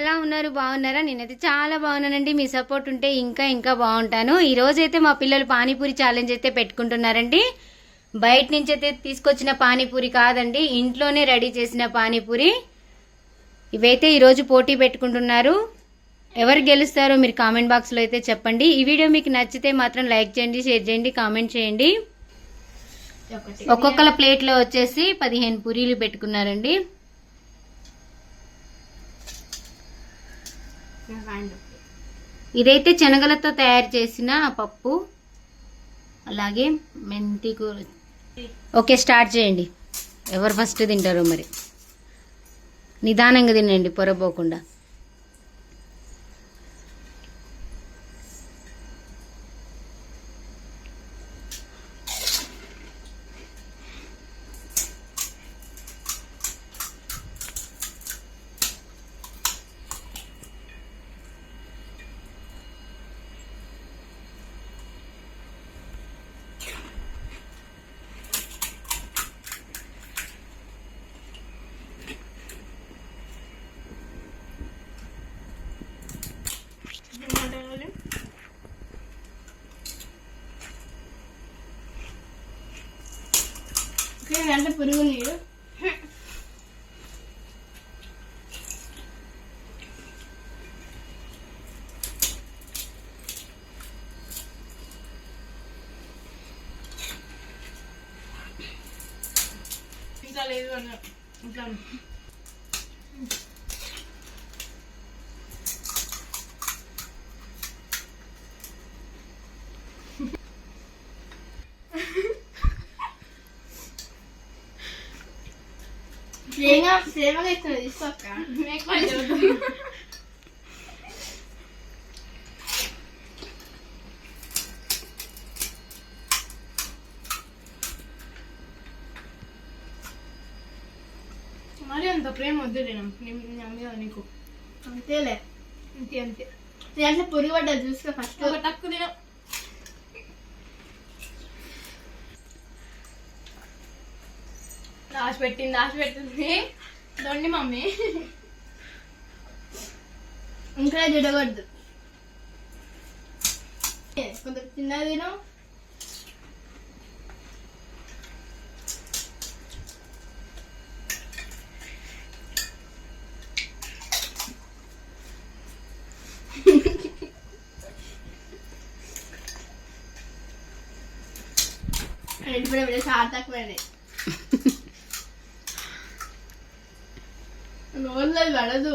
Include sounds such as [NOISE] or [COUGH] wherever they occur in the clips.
ఎలా ఉన్నారు? బాగున్నారా? నేనైతే చాలా బాగున్నానండి. మీ సపోర్ట్ ఉంటే ఇంకా ఇంకా బాగుంటాను. ఈ రోజైతే మా పిల్లలు పానీపూరి ఛాలెంజ్ అయితే పెట్టుకుంటున్నారండి. బయట నుంచి అయితే తీసుకొచ్చిన పానీపూరి కాదండి. ఇంట్లోనే రెడీ చేసిన పానీపూరి. ఇవైతే ఈరోజు పోటీ పెట్టుకుంటున్నారు. ఎవరు గెలుస్తారో మీరు కామెంట్ బాక్స్లో అయితే చెప్పండి. ఈ వీడియో మీకు నచ్చితే మాత్రం లైక్ చేయండి షేర్ చేయండి కామెంట్ చేయండి. ఒక్కొక్కల ప్లేట్లో వచ్చేసి పదిహేను పూరీలు పెట్టుకున్నారండి. ఇదైతే శనగలతో తయారు చేసిన పప్పు అలాగే మెంతి కూర. ఓకే స్టార్ట్ చేయండి. ఎవరు ఫస్ట్ తింటారో మరి? నిదానంగా తినండి పొరపోకుండా అంటే పురుగు నీరు ఇంకా లేదు అన్న ఇంకా సేమగా సేమగా ఇస్తున్నా తీసుకోక్క మరి అంత ప్రేమ వద్దులే మీద నీకు అంతేలే అంతే అంతే దాంట్లో పురుగు పడ్డా చూసుకో ఫస్ట్ ఒక తక్కువ తిన దాచి పెట్టింది దాచి పెట్టింది దొండి మమ్మీ. ఇంకా చూడకూడదు. కొంత చిన్నది తిను. ఇప్పుడు ఇప్పుడు సార్థకమైనది పడదు.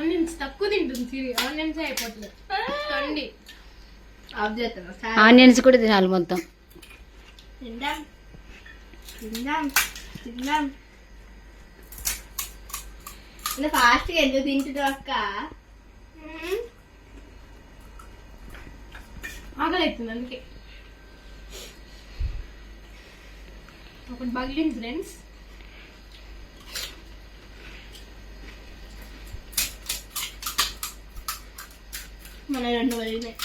ఆనియన్స్ తక్కువ తింటుంది సిరి ఆనియన్స్ అయిపోతుంది. తండి. ఆఫ్ చేస్తాను ఆనియన్స్ కూడా తినాలి మొత్తం. తిందాం. తిందాం. తిందాం. ఇలా ఫాస్ట్గా ఎందుకు తింటున్నావు అక్క? ఆకలి అవుతుంది అందుకే. ఒకటి పగిలింది ఫ్రెండ్స్ మన రెండు పగిలినాయి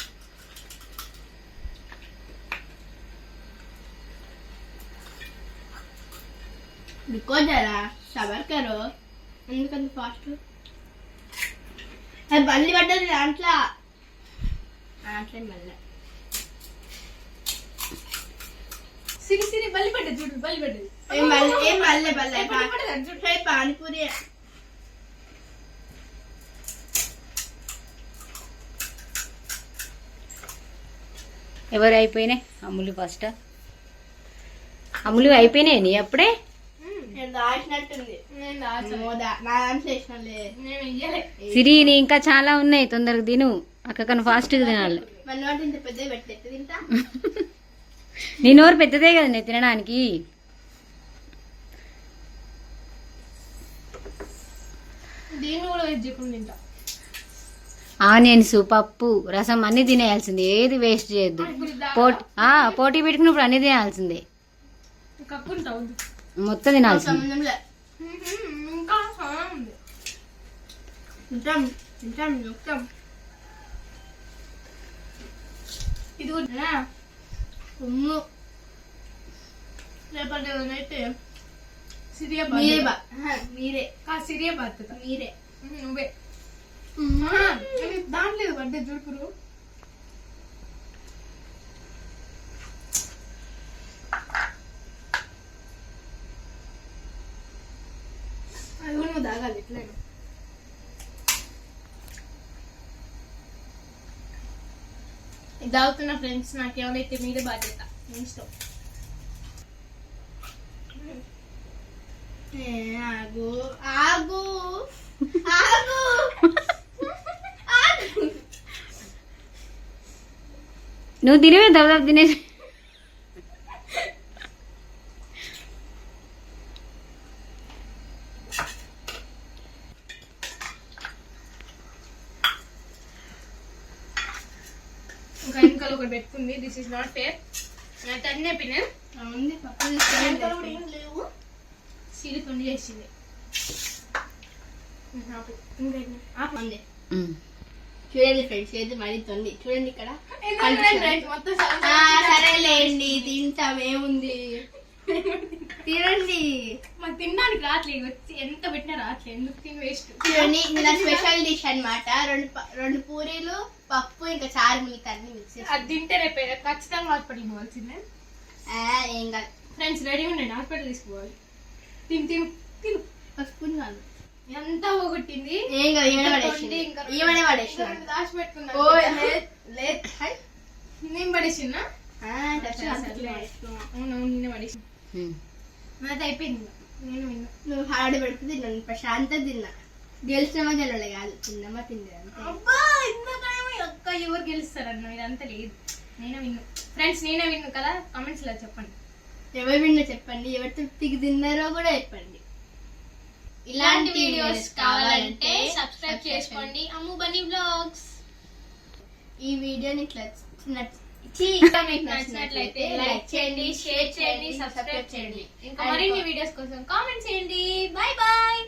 रुको जरा सबर करो ఎందుకంత ఫాస్ట్ అది బల్లి పడ్డది దాంట్లో దాంట్లో మళ్ళీ సిరి సిరి బల్లి పడ్డది చూడు బల్లి పడ్డది. ఏం బల్లి ఏం బల్లె బల్లె ఏ బల్లి పడ్డది అది చూడు. హే పానీపూరి. ఎవరు అయిపోయినాయి అమ్ములు ఫస్ట్ అమ్ములు అయిపోయినాయి నీ అప్పుడే? సిరి నీ ఇంకా చాలా ఉన్నాయి. తొందరగా తిను. అక్కకను ఫాస్ట్గా తినాలి. [LAUGHS] నీ నోరు పెద్దదే కదా నేను తినడానికి. ఆనియన్స్ పప్పు రసం అన్ని తినేయాల్సిందే ఏది వేస్ట్ చేయొద్దు. పోటీ ఆ, పోటీ పెట్టుకున్నప్పుడు అన్ని తినాల్సిందే మొత్తం తినాల్సిందే. ఇది ఉమ్ము రేపటి రోజైతే సిరియా మీరే మీరే కా సిరియా బాధ్యత మీరే నువ్వే దాంట్లో పడ్డే చూడుకురు అది కూడా నువ్వు తాగాలి ఎట్లయినా ఇది తాగుతున్న ఫ్రెండ్స్ నాకు ఎవరైతే మీదే బాధ్యత. ఇష్టం. ఆగు ఆగు ఆగు. నువ్వు తినవే దవదాపు తినేసి ఇంకా ఇంకా ఒకటి పెట్టుకుంది. దిస్ ఇస్ నాట్ ఫేర్ అన్నీ పిన్న ఉంది ఏం లేవు. సిరి చేసింది. ఉంది చూడండి ఫ్రెండ్స్ ఏది మరీ తొంది చూడండి ఇక్కడ. సరేలేండి తింటాం ఏముంది? తినండి. మాకు తినడానికి రావట్లేదు. వచ్చి ఎంత పెట్టినా రావట్లేదు. ఎందుకు తిని వేస్ట్? చూడండి ఇది నా స్పెషల్ డిష్ అన్నమాట. రెండు ప- రెండు పూరీలు పప్పు ఇంకా చారు మిగతా అన్ని మిక్స్ చేసి. అది తింటే రేపు ఖచ్చితంగా హాస్పిటల్కి పోవాల్సిందే. ఆ, ఏం కాదు. ఫ్రెండ్స్ రెడీ ఉండండి. హాస్పిటల్ తీసుకోవాలి తిను తిను తిను. ఒక స్పూన్ కాదు. ఎంత పోగొట్టింది? ఏం కాదు పడేసింది. పడేసిన దాచి పెట్టుకున్నా ఓ లేదు లేదు హై. నేను పడేసిన. అవునవును నిన్న పడేసి నాది అయిపోయింది. నేను విన్నా. నువ్వు హారడి పెడితే తిన్నాను ప్రశాంత తిన్నా. గెలిచినమా గెలవలే కాదు. తిన్నమా తింది అంతే. అబ్బా ఇందాకేమో ఒక్క ఎవరు గెలుస్తారన్న ఇదంతా లేదు. నేనే విన్ను. ఫ్రెండ్స్ నేనే విన్ను కదా? కామెంట్స్లో చెప్పండి. ఎవరు విన్నా చెప్పండి. ఎవరు తృప్తికి తిన్నారో కూడా చెప్పండి. ఇలాంటి వీడియోస్ కావాలంటే సబ్స్క్రైబ్ చేసుకోండి. అమ్ము బన్నీ బ్లాగ్స్ ఈ వీడియోని ఇట్లా నచ్- మీకు నచ్చినట్లయితే లైక్ చేయండి షేర్ చేయండి సబ్స్క్రైబ్ చేయండి. ఇంకా మరిన్ని వీడియోస్ కోసం కామెంట్ చేయండి. Bye bye